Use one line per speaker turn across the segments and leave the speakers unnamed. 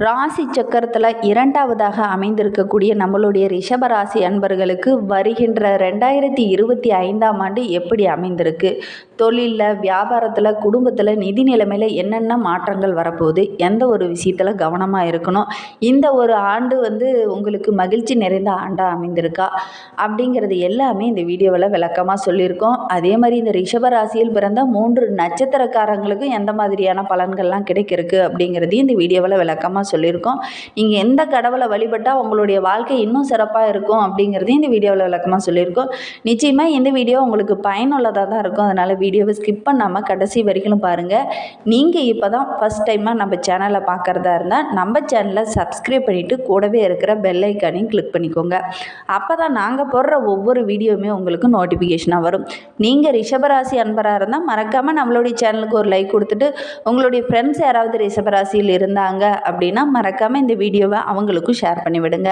ராசி சக்கரத்தில் இரண்டாவதாக அமைந்திருக்கக்கூடிய நம்மளுடைய ரிஷபராசி அன்பர்களுக்கு வருகின்ற ரெண்டாயிரத்தி இருபத்தி ஐந்தாம் ஆண்டு எப்படி அமைந்திருக்கு? தொழிலில் வியாபாரத்தில் குடும்பத்தில் நிதி நிலைமையில் என்னென்ன மாற்றங்கள் வரப்போகுது? எந்த ஒரு விஷயத்தில் கவனமாக இருக்கணும்? இந்த ஒரு ஆண்டு வந்து உங்களுக்கு மகிழ்ச்சி நிறைந்த ஆண்டாக அமைந்திருக்கா? அப்படிங்கிறது எல்லாமே இந்த வீடியோவில் விளக்கமாக சொல்லியிருக்கோம். அதே மாதிரி இந்த ரிஷபராசியில் பிறந்த மூன்று நட்சத்திரக்காரங்களுக்கும் எந்த மாதிரியான பலன்கள்லாம் கிடைக்கிறதுக்கு அப்படிங்கிறதையும் இந்த வீடியோவில் விளக்கமாக சொல்லியிருக்கோம். நீங்கள் எந்த கடவுளை வழிபட்டால் உங்களுடைய வாழ்க்கை இன்னும் சிறப்பாக இருக்கும் அப்படிங்கிறதையும் இந்த வீடியோவில் விளக்கமாக சொல்லியிருக்கோம். நிச்சயமாக இந்த வீடியோ உங்களுக்கு பயனுள்ளதாக தான் இருக்கும். அதனால் வீடியோவை ஸ்கிப் பண்ணாமல் கடைசி வரைக்கும் பாருங்கள் நீங்கள் இப்போ தான் ஃபஸ்ட் டைமாக நம்ம சேனலை பார்க்குறதா இருந்தால் நம்ம சேனலை சப்ஸ்கிரைப் பண்ணிவிட்டு கூடவே இருக்கிற பெல் ஐக்கானையும் கிளிக் பண்ணிக்கோங்க. அப்போ தான் நாங்கள் போடுற ஒவ்வொரு வீடியோவுமே உங்களுக்கு நோட்டிஃபிகேஷனாக வரும். நீங்கள் ரிஷபராசி அன்பராக இருந்தால் மறக்காமல் நம்மளுடைய சேனலுக்கு ஒரு லைக் கொடுத்துட்டு உங்களுடைய ஃப்ரெண்ட்ஸ் யாராவது ரிஷபராசியில் இருந்தாங்க அப்படின்னு மறக்காமல் இந்த வீடியோவை அவங்களுக்கும் ஷேர் பண்ணிவிடுங்க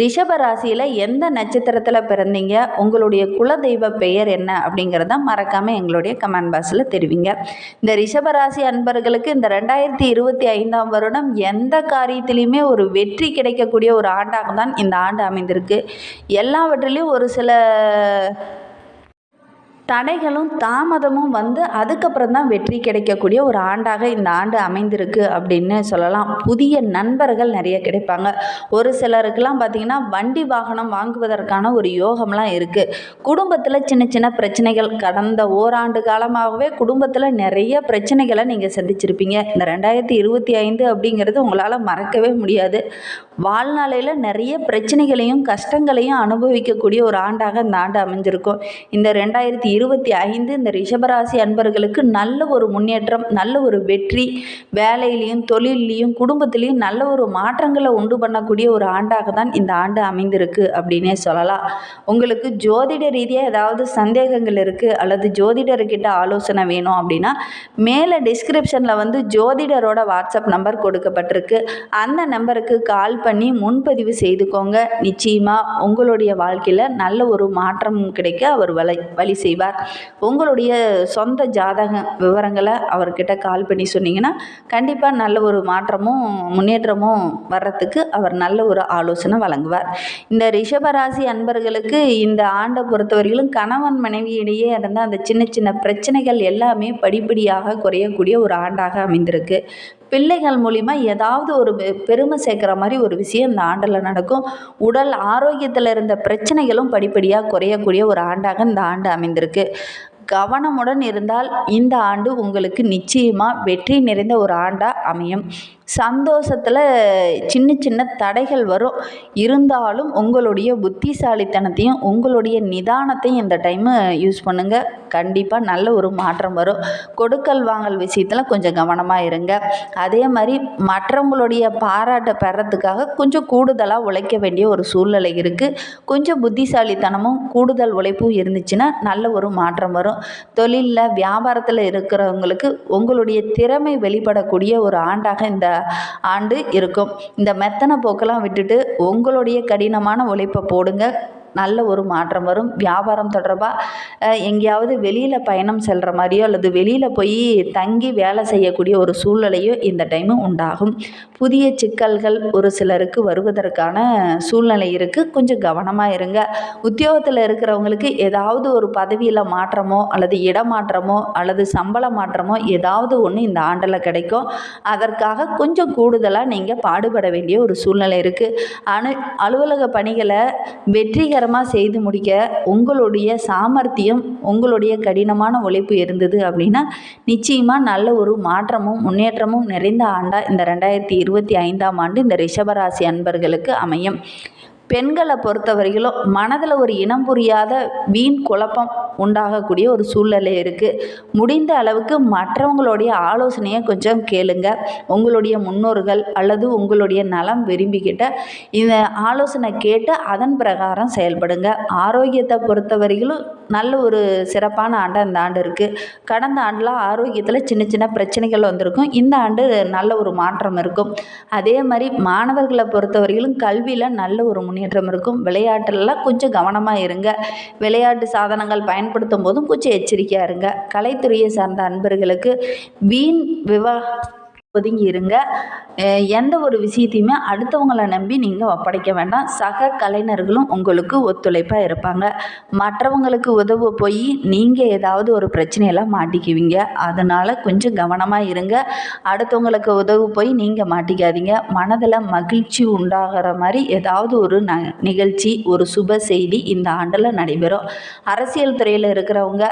ரிஷப ராசியில் எந்த நட்சத்திரத்தில் பிறந்தீங்க? உங்களுடைய குலதெய்வ பெயர் என்ன? அப்படிங்கிறத மறக்காமல் எங்களுடைய கமெண்ட் பாக்ஸில் தெரிவிங்க. இந்த ரிஷபராசி அன்பர்களுக்கு இந்த ரெண்டாயிரத்தி இருபத்தி ஐந்தாம் வருடம் எந்த காரியத்திலையுமே ஒரு வெற்றி கிடைக்கக்கூடிய ஒரு ஆண்டாக தான் இந்த ஆண்டு அமைந்திருக்கு. எல்லாவற்றிலையும் ஒரு சில தடைகளும் தாமதமும் வந்து அதுக்கப்புறம் தான் வெற்றி கிடைக்கக்கூடிய ஒரு ஆண்டாக இந்த ஆண்டு அமைந்திருக்கு அப்படின்னு சொல்லலாம். புதிய நண்பர்கள் நிறைய கிடைப்பாங்க. ஒரு சிலருக்கெல்லாம் பார்த்திங்கன்னா வண்டி வாகனம் வாங்குவதற்கான ஒரு யோகம்லாம் இருக்குது குடும்பத்தில் சின்ன சின்ன பிரச்சனைகள் கடந்த ஓராண்டு காலமாகவே குடும்பத்தில் நிறைய பிரச்சனைகளை நீங்கள் சந்திச்சிருப்பீங்க. இந்த ரெண்டாயிரத்தி இருபத்தி ஐந்து அப்படிங்கிறது உங்களால் மறக்கவே முடியாது. வாழ்நாளையில் நிறைய பிரச்சனைகளையும் கஷ்டங்களையும் அனுபவிக்கக்கூடிய ஒரு ஆண்டாக இந்த ஆண்டு அமைஞ்சிருக்கும். இந்த ரெண்டாயிரத்தி இருபத்தி ஐந்து இந்த ரிஷபராசி அன்பர்களுக்கு நல்ல ஒரு முன்னேற்றம் நல்ல ஒரு வெற்றி வேலையிலையும் தொழிலையும் குடும்பத்திலையும் நல்ல ஒரு மாற்றங்களை உண்டு பண்ணக்கூடிய ஒரு ஆண்டாக தான் இந்த ஆண்டு அமைந்திருக்கு அப்படின்னே சொல்லலாம். உங்களுக்கு ஜோதிட ரீதியாக ஏதாவது சந்தேகங்கள் இருக்குது அல்லது ஜோதிடர்கிட்ட ஆலோசனை வேணும் அப்படின்னா மேலே டிஸ்கிரிப்ஷனில் வந்து ஜோதிடரோட வாட்ஸ்அப் நம்பர் கொடுக்கப்பட்டிருக்கு. அந்த நம்பருக்கு கால் பண்ணி முன்பதிவு செய்துக்கோங்க. நிச்சயமாக உங்களுடைய வாழ்க்கையில் நல்ல ஒரு மாற்றம் கிடைக்க அவர் வழி வழி செய்வார். உங்களுடைய சொந்த ஜாதக விவரங்களை அவர்கிட்ட கால் பண்ணி சொன்னீங்கன்னா கண்டிப்பாக நல்ல ஒரு மாற்றமும் முன்னேற்றமும் வர்றதுக்கு அவர் நல்ல ஒரு ஆலோசனை வழங்குவார். இந்த ரிஷபராசி அன்பர்களுக்கு இந்த ஆண்டை பொறுத்தவரையிலும் கணவன் மனைவியிடையே இருந்த அந்த சின்ன சின்ன பிரச்சனைகள் எல்லாமே படிப்படியாக குறையக்கூடிய ஒரு ஆண்டாக அமைந்திருக்கு. பிள்ளைகள் மூலிமா ஏதாவது ஒரு பெருமை சேர்க்குற மாதிரி ஒரு விஷயம் இந்த ஆண்டில் நடக்கும். உடல் ஆரோக்கியத்தில் இருந்த பிரச்சனைகளும் படிப்படியாக குறையக்கூடிய ஒரு ஆண்டாக இந்த ஆண்டு அமைந்திருக்கு. கவனமுடன் இருந்தால் இந்த ஆண்டு உங்களுக்கு நிச்சயமாக வெற்றி நிறைந்த ஒரு ஆண்டாக அமையும். சந்தோஷத்தில் சின்ன சின்ன தடைகள் வரும். இருந்தாலும் உங்களுடைய புத்திசாலித்தனத்தையும் உங்களுடைய நிதானத்தையும் இந்த டைமு யூஸ் பண்ணுங்கள் கண்டிப்பாக நல்ல ஒரு மாற்றம் வரும். கொடுக்கல் வாங்கல் விஷயத்தில் கொஞ்சம் கவனமாக இருங்க. அதே மாதிரி மற்றவங்களுடைய பாராட்டை பெறத்துக்காக கொஞ்சம் கூடுதலாக உழைக்க வேண்டிய ஒரு சூழ்நிலை இருக்குது கொஞ்சம் புத்திசாலித்தனமும் கூடுதல் உழைப்பும் இருந்துச்சுன்னா நல்ல ஒரு மாற்றம் வரும். தொழிலில் வியாபாரத்தில் இருக்கிறவங்களுக்கு உங்களுடைய திறமை வெளிப்படக்கூடிய ஒரு ஆண்டாக இந்த ஆண்டு இருக்கும். இந்த மெத்தனை போக்கெல்லாம் விட்டுட்டு உங்களுடைய கடினமான உழைப்பை போடுங்க. நல்ல ஒரு மாற்றம் வரும். வியாபாரம் தொடர்பாக எங்கேயாவது வெளியில் பயணம் செல்கிற மாதிரியோ அல்லது வெளியில் போய் தங்கி வேலை செய்யக்கூடிய ஒரு சூழ்நிலையோ இந்த டைமு உண்டாகும். புதிய சிக்கல்கள் ஒரு சிலருக்கு வருவதற்கான சூழ்நிலை இருக்குது கொஞ்சம் கவனமாக இருங்க. உத்தியோகத்தில் இருக்கிறவங்களுக்கு ஏதாவது ஒரு பதவியில் மாற்றமோ அல்லது இடமாற்றமோ அல்லது சம்பள மாற்றமோ ஏதாவது ஒன்று இந்த ஆண்டில் கிடைக்கும். அதற்காக கொஞ்சம் கூடுதலாக நீங்கள் பாடுபட வேண்டிய ஒரு சூழ்நிலை இருக்குது அனு அலுவலக பணிகளை வெற்றிகர வெற்றிகரமாக செய்து முடிக்க உங்களுடைய சாமர்த்தியம் உங்களுடைய கடினமான உழைப்பு இருந்தது அப்படின்னா நிச்சயமாக நல்ல ஒரு மாற்றமும் முன்னேற்றமும் நிறைந்த ஆண்டாக இந்த ரெண்டாயிரத்தி இருபத்தி ஐந்தாம் ஆண்டு இந்த ரிஷபராசி அன்பர்களுக்கு அமையும். பெண்களை பொறுத்தவரையிலும் மனதில் ஒரு இனம் புரியாத வீண் குழப்பம் உண்டாகக்கூடிய ஒரு சூழ்நிலை இருக்குது முடிந்த அளவுக்கு மற்றவங்களுடைய ஆலோசனையை கொஞ்சம் கேளுங்க. உங்களுடைய முன்னோர்கள் அல்லது உங்களுடைய நலம் விரும்பிக்கிட்ட இந்த ஆலோசனை கேட்டு அதன் பிரகாரம் செயல்படுங்க. ஆரோக்கியத்தை பொறுத்தவரையிலும் நல்ல ஒரு சிறப்பான ஆண்டு இந்த ஆண்டு இருக்குது கடந்த ஆண்டில் ஆரோக்கியத்தில் சின்ன சின்ன பிரச்சனைகள் வந்திருக்கும். இந்த ஆண்டு நல்ல ஒரு மாற்றம் இருக்கும். அதே மாதிரி மாணவர்களை பொறுத்தவரையிலும் கல்வியில் நல்ல ஒரு முன்னேற்றம் இருக்கும். விளையாட்டுலலாம் கொஞ்சம் கவனமாக இருங்க. விளையாட்டு சாதனங்கள் பயன்படுத்தும் போதும் கொஞ்சம் எச்சரிக்கையாக இருங்க. கலைத்துறையை சார்ந்த அன்பர்களுக்கு வீண் விவா ஒதுங்கி இருங்க. எந்த ஒரு விஷயத்தையுமே அடுத்தவங்களை நம்பி நீங்கள் ஒப்படைக்க வேண்டாம். சக கலைஞர்களும் உங்களுக்கு ஒத்துழைப்பாக இருப்பாங்க. மற்றவங்களுக்கு உதவ போய் நீங்கள் ஏதாவது ஒரு பிரச்சனையெல்லாம் மாட்டிக்குவீங்க. அதனால் கொஞ்சம் கவனமாக இருங்க. அடுத்தவங்களுக்கு உதவ போய் நீங்கள் மாட்டிக்காதீங்க. மனதில் மகிழ்ச்சி உண்டாகிற மாதிரி ஏதாவது ஒரு ந நிகழ்ச்சி ஒரு சுப செய்தி இந்த ஆண்டில் நடைபெறும். அரசியல் துறையில் இருக்கிறவங்க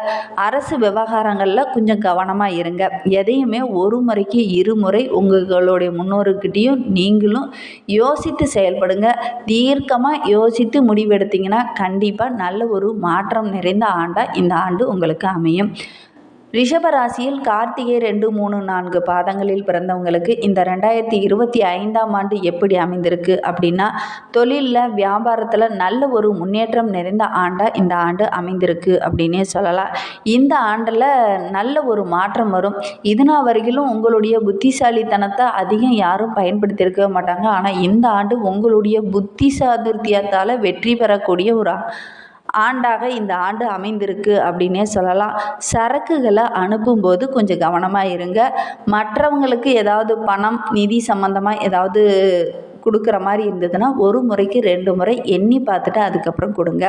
அரசு விவகாரங்களில் கொஞ்சம் கவனமாக இருங்க. எதையுமே ஒரு முறைக்கு இருமுறை முறை உங்களுடைய முன்னோருக்கிட்டேயும் நீங்களும் யோசித்து செயல்படுங்க. தீர்க்கமாக யோசித்து முடிவெடுத்தீங்கன்னா கண்டிப்பாக நல்ல ஒரு மாற்றம் நிறைந்த ஆண்டாக இந்த ஆண்டு உங்களுக்கு அமையும். ரிஷபராசியில் கார்த்திகை ரெண்டு மூணு நான்கு பாதங்களில் பிறந்தவங்களுக்கு இந்த ரெண்டாயிரத்தி இருபத்தி ஐந்தாம் ஆண்டு எப்படி அமைந்திருக்கு அப்படின்னா தொழிலில் வியாபாரத்தில் நல்ல ஒரு முன்னேற்றம் நிறைந்த ஆண்டாக இந்த ஆண்டு அமைந்திருக்கு அப்படின்னே சொல்லலாம். இந்த ஆண்டில் நல்ல ஒரு மாற்றம் வரும். இதுனா வரையிலும் உங்களுடைய புத்திசாலித்தனத்தை அதிகம் யாரும் பயன்படுத்தியிருக்க மாட்டாங்க. ஆனால் இந்த ஆண்டு உங்களுடைய புத்தி சாதுர்த்தியத்தால் வெற்றி பெறக்கூடிய ஒரு ஆண்டாக இந்த ஆண்டு அமைந்திருக்கு அப்படின்னே சொல்லலாம். சரக்குகளை அனுப்பும்போது கொஞ்சம் கவனமாக இருங்க. மற்றவங்களுக்கு ஏதாவது பணம் நிதி சம்மந்தமாக ஏதாவது கொடுக்குற மாதிரி இருந்ததுன்னா ஒரு முறைக்கு ரெண்டு முறை எண்ணி பார்த்துட்டு அதுக்கப்புறம் கொடுங்க.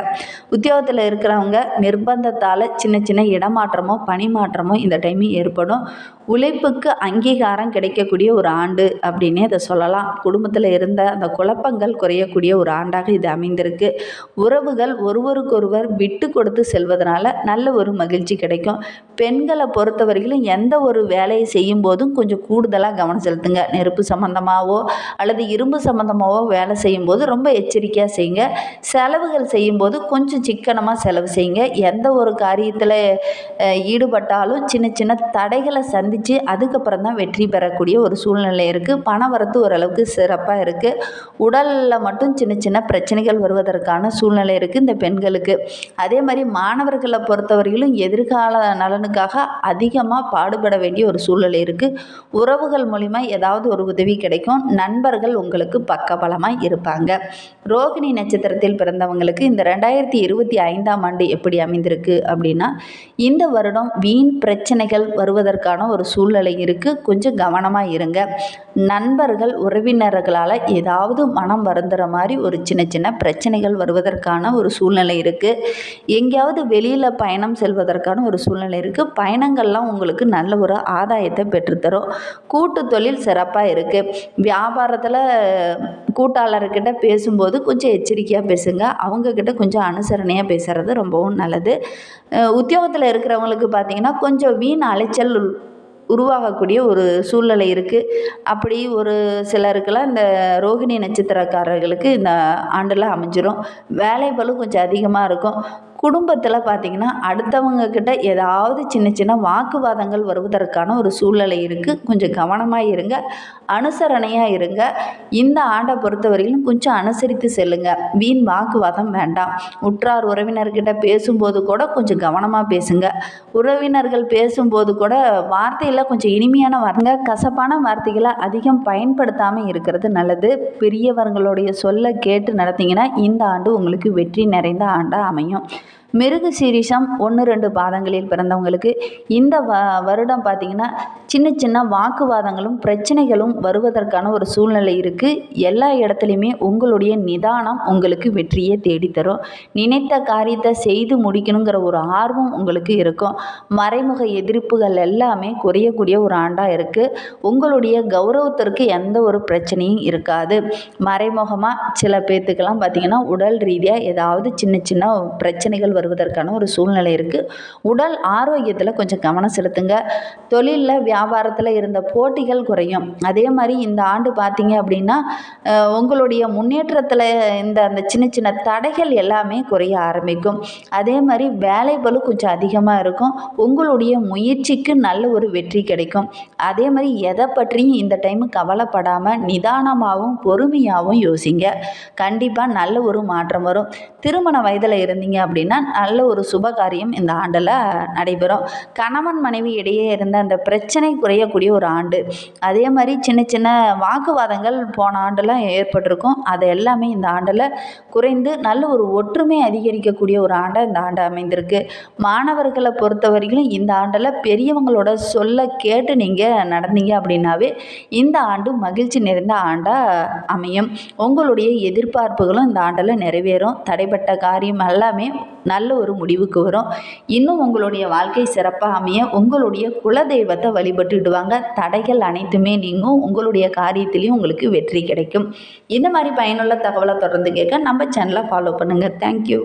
உத்தியோகத்தில் இருக்கிறவங்க நிர்பந்தத்தால் சின்ன சின்ன இடமாற்றமோ பணி மாற்றமோ இந்த டைம் ஏற்படும். உழைப்புக்கு அங்கீகாரம் கிடைக்கக்கூடிய ஒரு ஆண்டு அப்படின்னே அதை சொல்லலாம். குடும்பத்தில் இருந்த அந்த குழப்பங்கள் குறையக்கூடிய ஒரு ஆண்டாக இது அமைந்திருக்கு. உறவுகள் ஒருவருக்கொருவர் விட்டு கொடுத்து செல்வதனால நல்ல ஒரு மகிழ்ச்சி கிடைக்கும். பெண்களை பொறுத்தவரையிலும் எந்த ஒரு வேலையை செய்யும் போதும் கொஞ்சம் கூடுதலாக கவனம் செலுத்துங்க. நெருப்பு சம்மந்தமாகவோ அல்லது இரும்பு சம்மந்தமாகவோ வேலை செய்யும்போது ரொம்ப எச்சரிக்கையாக செய்யுங்க. செலவுகள் செய்யும்போது கொஞ்சம் சிக்கனமாக செலவு செய்யுங்க. எந்த ஒரு காரியத்தில் ஈடுபட்டாலும் சின்ன சின்ன தடைகளை சந்தித்து அதுக்கப்புறம் தான் வெற்றி பெறக்கூடிய ஒரு சூழ்நிலை இருக்குது பண வரத்து ஓரளவுக்கு சிறப்பாக இருக்குது உடலில் மட்டும் சின்ன சின்ன பிரச்சனைகள் வருவதற்கான சூழ்நிலை இருக்குது இந்த பெண்களுக்கு. அதே மாதிரி மாணவர்களை பொறுத்தவரையிலும் எதிர்கால நலனுக்காக அதிகமாக பாடுபட வேண்டிய ஒரு சூழ்நிலை இருக்குது உறவுகள் மூலிமா ஏதாவது ஒரு உதவி கிடைக்கும். நண்பர்கள் உங்களுக்கு பக்கபலமாக இருப்பாங்க. ரோகிணி நட்சத்திரத்தில் பிறந்தவங்களுக்கு இந்த ரெண்டாயிரத்தி இருபத்தி ஐந்தாம் ஆண்டு எப்படி அமைந்திருக்கு அப்படின்னா இந்த வருடம் வீண் பிரச்சனைகள் வருவதற்கான ஒரு சூழ்நிலை இருக்குது கொஞ்சம் கவனமாக இருங்க. நண்பர்கள் உறவினர்களால் ஏதாவது மனம் வருந்துற மாதிரி ஒரு சின்ன சின்ன பிரச்சனைகள் வருவதற்கான ஒரு சூழ்நிலை இருக்குது எங்கேயாவது வெளியில் பயணம் செல்வதற்கான ஒரு சூழ்நிலை இருக்குது பயணங்கள்லாம் உங்களுக்கு நல்ல ஒரு ஆதாயத்தை பெற்றுத்தரும். கூட்டு தொழில் சிறப்பாக இருக்குது வியாபாரத்தில் கூட்டாளர்கிட்ட பேசும்போது கொஞ்சம் எச்சரிக்கையாக பேசுங்க. அவங்கக்கிட்ட கொஞ்சம் அனுசரணையாக பேசுகிறது ரொம்பவும் நல்லது. உத்தியோகத்தில் இருக்கிறவங்களுக்கு பார்த்தீங்கன்னா கொஞ்சம் வீண் அலைச்சல் உருவாகக்கூடிய ஒரு சூழ்நிலை இருக்குது அப்படி ஒரு சிலருக்கெல்லாம் இந்த ரோகிணி நட்சத்திரக்காரர்களுக்கு இந்த ஆண்டில் அமைஞ்சிரும். வேலை கொஞ்சம் அதிகமாக இருக்கும். குடும்பத்தில் பார்த்திங்கன்னா அடுத்தவங்க கிட்ட ஏதாவது சின்ன சின்ன வாக்குவாதங்கள் வருவதற்கான ஒரு சூழ்நிலை இருக்குது கொஞ்சம் கவனமாக இருங்க அனுசரணையாக இருங்க. இந்த ஆண்டை பொறுத்தவரையிலும் கொஞ்சம் அனுசரித்து செல்லுங்க. வீண் வாக்குவாதம் வேண்டாம். உற்றார் உறவினர்கிட்ட பேசும்போது கூட கொஞ்சம் கவனமாக பேசுங்க. உறவினர்கள் பேசும்போது கூட வார்த்தையில் கொஞ்சம் இனிமையான வார்த்தைங்க கசப்பான வார்த்தைகளை அதிகம் பயன்படுத்தாமல் இருக்கிறது நல்லது. பெரியவர்களுடைய சொல்ல கேட்டு நடத்திங்கன்னா இந்த ஆண்டு உங்களுக்கு வெற்றி நிறைந்த ஆண்டாக அமையும். மிருக சீரிஷம் ஒன்று ரெண்டு பாதங்களில் பிறந்தவங்களுக்கு இந்த வ வருடம் பார்த்திங்கன்னா சின்ன சின்ன வாக்குவாதங்களும் பிரச்சனைகளும் வருவதற்கான ஒரு சூழ்நிலை இருக்குது எல்லா இடத்துலையுமே உங்களுடைய நிதானம் உங்களுக்கு வெற்றியை தேடித்தரும். நினைத்த காரியத்தை செய்து முடிக்கணுங்கிற ஒரு ஆர்வம் உங்களுக்கு இருக்கும். மறைமுக எதிர்ப்புகள் எல்லாமே குறையக்கூடிய ஒரு ஆண்டாக இருக்குது உங்களுடைய கௌரவத்திற்கு எந்த ஒரு பிரச்சனையும் இருக்காது. மறைமுகமாக சில பேர்த்துக்கெல்லாம் பார்த்திங்கன்னா உடல் ரீதியாக ஏதாவது சின்ன சின்ன பிரச்சனைகள் வருவதற்கான ஒரு சூழ்நிலை இருக்குது உடல் ஆரோக்கியத்தில் கொஞ்சம் கவனம் செலுத்துங்க. தொழிலில் வியாபாரத்தில் இருந்த போட்டிகள் குறையும். அதே மாதிரி இந்த ஆண்டு பார்த்தீங்க அப்படின்னா உங்களுடைய முன்னேற்றத்தில் இந்த அந்த சின்ன சின்ன தடைகள் எல்லாமே குறைய ஆரம்பிக்கும். அதே மாதிரி வேலை பளு கொஞ்சம் அதிகமாக இருக்கும். உங்களுடைய முயற்சிக்கு நல்ல ஒரு வெற்றி கிடைக்கும். அதே மாதிரி எதை பற்றியும் இந்த டைம் கவலைப்படாமல் நிதானமாகவும் பொறுமையாகவும் யோசிங்க. கண்டிப்பாக நல்ல ஒரு மாற்றம் வரும். திருமண வயதில் இருந்தீங்க அப்படின்னா நல்ல ஒரு சுப காரியம் இந்த ஆண்டில் நடைபெறும். கணவன் மனைவி இடையே இருந்த அந்த பிரச்சனை குறையக்கூடிய ஒரு ஆண்டு. அதே மாதிரி சின்ன சின்ன வாக்குவாதங்கள் போன ஆண்டெல்லாம் ஏற்பட்டிருக்கும். அது எல்லாமே இந்த ஆண்டில் குறைந்து நல்ல ஒரு ஒற்றுமை அதிகரிக்கக்கூடிய ஒரு ஆண்டாக இந்த ஆண்டு அமைந்திருக்கு. மாணவர்களை பொறுத்த வரைக்கும் இந்த ஆண்டில் பெரியவங்களோட சொல்ல கேட்டு நீங்கள் நடந்தீங்க அப்படின்னாவே இந்த ஆண்டு மகிழ்ச்சி நிறைந்த ஆண்டாக அமையும். உங்களுடைய எதிர்பார்ப்புகளும் இந்த ஆண்டில் நிறைவேறும். தடைப்பட்ட காரியம் எல்லாமே நல்ல ஒரு முடிவுக்கு வரும். இன்னும் உங்களுடைய வாழ்க்கை சிறப்பாக அமைய உங்களுடைய குலதெய்வத்தை வழிபட்டுடுவாங்க. தடைகள் அனைத்துமே நீங்கும். உங்களுடைய காரியத்திலையும் உங்களுக்கு வெற்றி கிடைக்கும். இந்த மாதிரி பயனுள்ள தகவலை தொடர்ந்து கேட்க நம்ம சேனலை ஃபாலோ பண்ணுங்கள் தேங்க்யூ